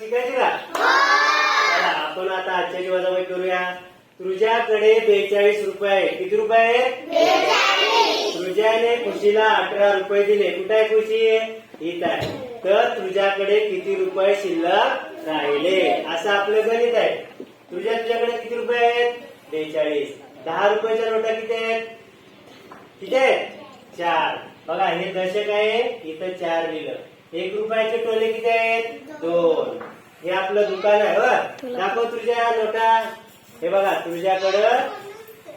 शिकायची का? आपण आता आजच्या वजाबाई करूया. तुझ्याकडे बेचाळीस रुपये किती रुपये तुझ्याने खुशीला अठरा रुपये दिले. कुठे आहे खुशी? इथं आहे. तर तुझ्याकडे किती रुपये शिल्लक राहिले? असं आपलं गणित आहे. तुझ्या तुझ्याकडे किती रुपये आहेत? बेचाळीस. दहा रुपयाच्या नोटा किती आहेत? किती आहेत? चार. बघा हे दशक आहे. इथं चार लिहिलं. एक रुपयाचे टोले किती आहेत? दोन. हे आपलं दुकान आहे बर दाखव तुझ्या नोटा. हे बघा तुझ्याकडं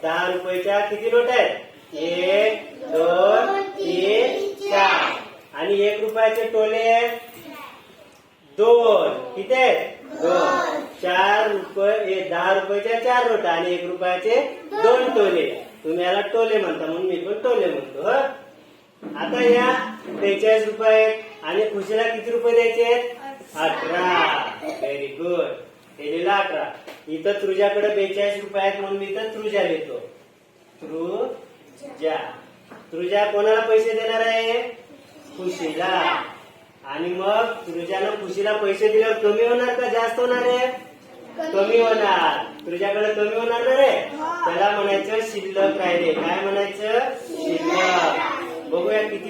दहा रुपयाच्या किती नोट आहेत? एक दोन तीन चार. आणि एक रुपयाचे टोले दोन. किती आहेत? दोन. चार रुपये दहा रुपयाच्या चार नोटा आणि एक रुपयाचे दोन टोले. तुम्ही याला टोले म्हणता म्हणून मी पण टोले म्हणतो ह? आता या बेचाळीस रुपये आणि खुशीला किती रुपये द्यायचे? आहेत अठरा. व्हेरी गुड हे लिहिलं अठरा. इथं तुझ्याकडे बेचाळीस रुपये आहेत म्हणून मी इथं त्रुजा लिहितो. त्रुजा त्रुजा कोणाला पैसे देणार आहे? खुशीला. आणि मग तुझ्यानं खुशीला पैसे दिल्यावर कमी होणार का जास्त होणार आहे? कमी होणार. तुझ्याकडे कमी होणार ना रे? त्याला म्हणायचं शिल्लक राहिले काय म्हणायचं? शिल्लक.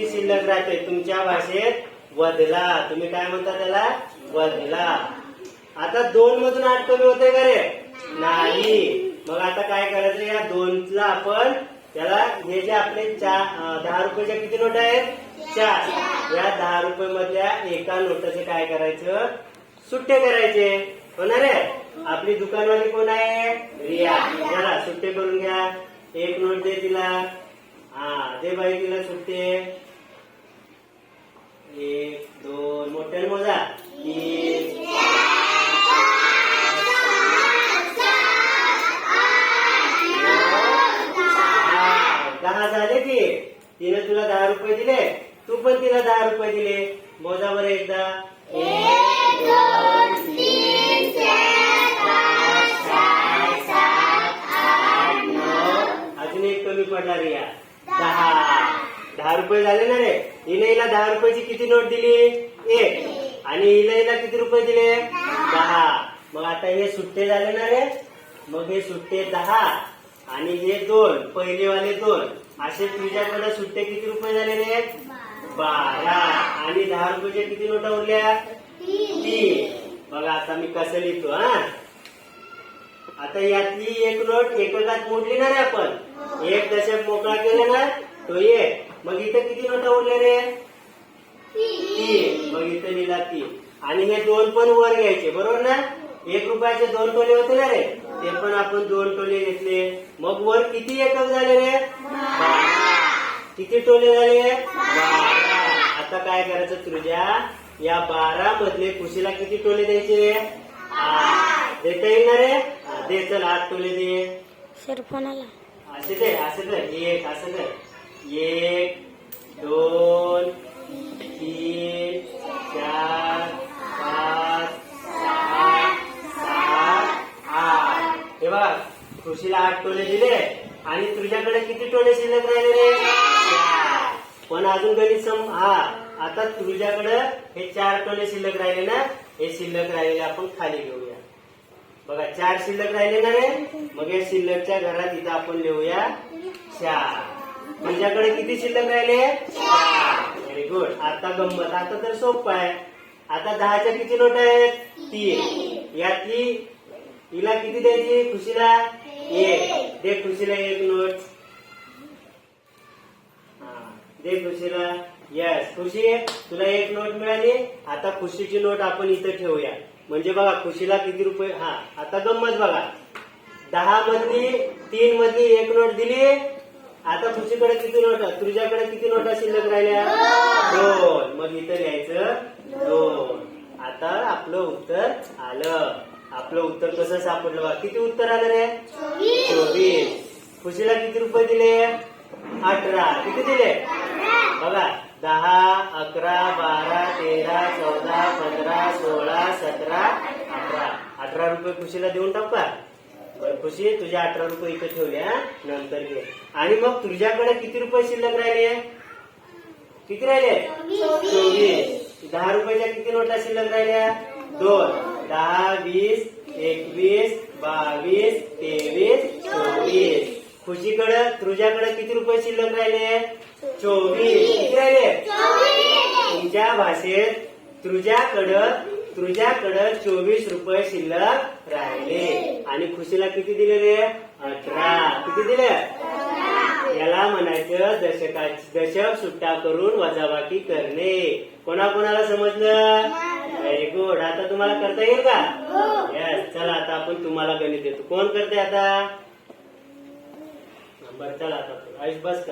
किती शिल्लक राहते तुमच्या भाषेत? वधला तुम्ही काय म्हणता त्याला? वधला आता दोन मधून आठ कमी होते का रे? नाही. मग आता काय करायचं? या दोनला आपण त्याला हे जे आपले चार दहा रुपयाच्या किती नोट आहेत? चार. या दहा रुपये मधल्या एका नोटाचे काय करायचं? सुट्टे करायचे. होणार आहे आपली दुकानवाली कोण आहे? रिया. जरा सुट्टे करून घ्या. एक नोट दे तिला. हा दे बाई तिला सुट्टे. दहा तिने तुला दहा रुपये दिले. तू पण तिला दहा रुपये दिले. मोजा बरं एकदा. अजून एक कमी पडणार या. दहा. दहा रुपये झाले ना रे. हिने हिला दहा रुपयाची किती नोट दिली? एक. आणि हिला हिला किती रुपये दिले? दहा. मग आता हे सुट्टे झाले ना रे. मग हे सुट्टे दहा. आणि हे दोन. पहिलेवाले दोन. असे तुझ्याकडे सुट्टे किती रुपये झालेले आहेत? बारा. आणि दहा रुपयाच्या किती नोटा उरल्या? तीन. बघा आता मी कसं लिहितो हा? आता यातली एक नोट एककात मोडली ना रे आपण? एक दशक मोकळा केला ना तो एक. मग इथं किती नोटा उरल्या रे? तीन. मग इथं लिहिला तीन. आणि हे दोन पण वर घ्यायचे बरोबर ना? एक रुपयाचे दोन टोले होते ना रे? ते पण आपण दोन टोले घेतले. मग वर किती एकक झाले रे. किती टोले झाले? आता काय करायचं तुझ्या? या बारा मधले खुशीला किती टोले द्यायचे. देता येईल ना रे? दे चल आठ टोले दे. सर फोन आला असे दे असं कर. एक असं कर. एक दोन तीन चार बघ खुशीला आठ टोले दिले आणि तुझ्याकडे किती टोले शिल्लक राहिले रे? पण अजून गणित सम हा आता तुझ्याकडे हे चार टोले शिल्लक राहिले ना हे शिल्लक राहिले आपण खाली घेऊया. बघा चार शिल्लक राहिले ना रे? मग या शिल्लकच्या घरात इथं आपण लिहूया. चार. तुझ्याकडे किती शिल्लक राहिले? व्हेरी गुड आता गंमत आता तर सोपं आहे. आता दहाच्या किती नोट आहेत? तीन. यातली हिला किती द्यायची? खुशीला? एक. दे खुशीला एक नोट. हा, दे खुशीला. यस खुशी तुला एक नोट मिळाली. आता खुशीची नोट आपण इथं ठेवूया. म्हणजे बघा खुशीला किती रुपये? हा. आता गंमत बघा. दहा मधली तीन मधली एक नोट दिली. आता खुशीकडे किती नोट? तुझ्याकडे किती नोटा शिल्लक राहिल्या? दोन. मग इथं लिहायचं दोन. आता आपलं उत्तर आलं. आपलं उत्तर कसं सापडलं बघा किती उत्तर आलं रे? चोवीस. खुशीला किती रुपये दिले? अठरा. किती दिले? बघा दहा अकरा बारा तेरा चौदा पंधरा सोळा सतरा अठरा. अठरा रुपये खुशीला देऊन टाकू का बरं खुशी तुझे अठरा रुपये इथे ठेवले नंतर घे. आणि मग तुझ्याकडे किती रुपये शिल्लक राहिले? किती राहिले? चोवीस. दहा रुपयाच्या किती नोटा शिल्लक राहिल्या? दोन. दहा वीस एकवीस बावीस तेवीस चोवीस. खुशीकडे तुझ्याकडे किती रुपये शिल्लक राहिले? चोवीस. किती राहिले? तुमच्या भाषेत तुझ्याकडं तुझ्याकडं चोवीस रुपये शिल्लक राहिले. आणि खुशीला किती दिले रे अठरा. किती दिले? याला म्हणायचं दशका दशक सुट्टा करून वजाबाकी करणे. कोणाकोणाला समजलं? व्हेरी गुड आता तुम्हाला करता येईल का? येस चला आता आपण तुम्हाला गणित देतो. कोण करते आता? बरं चला आता. आयुष बस कर.